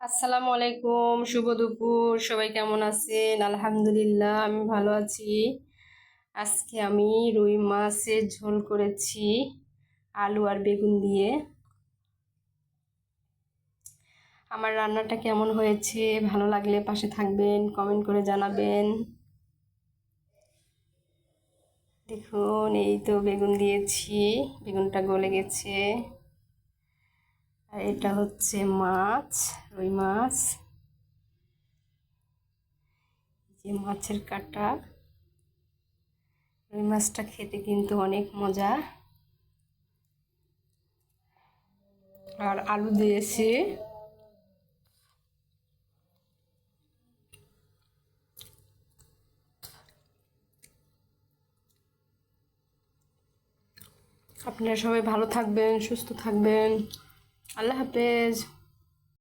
আসসালামু আলাইকুম, শুভ দুপুর, সবাই কেমন আছেন? আলহামদুলিল্লাহ, আমি ভালো আছি। আজকে আমি রুই মাছের ঝোল করেছি, আলু আর বেগুন দিয়ে। আমার রান্নাটা কেমন হয়েছে, ভালো লাগলে পাশে থাকবেন কমেন্ট করে জানাবেন। দেখুন, এই তো বেগুন দিয়েছি, বেগুনটা গলে গেছে। এটা হচ্ছে মাছ, রুই মাছ। যে মাছের কাটা। রুই মাছটা খেতে কিন্তু অনেক মজা। আর আলু দিয়েছি। আপনারা সবাই ভালো থাকবেন, সুস্থ থাকবেন। আল্লাহ হাফেজ।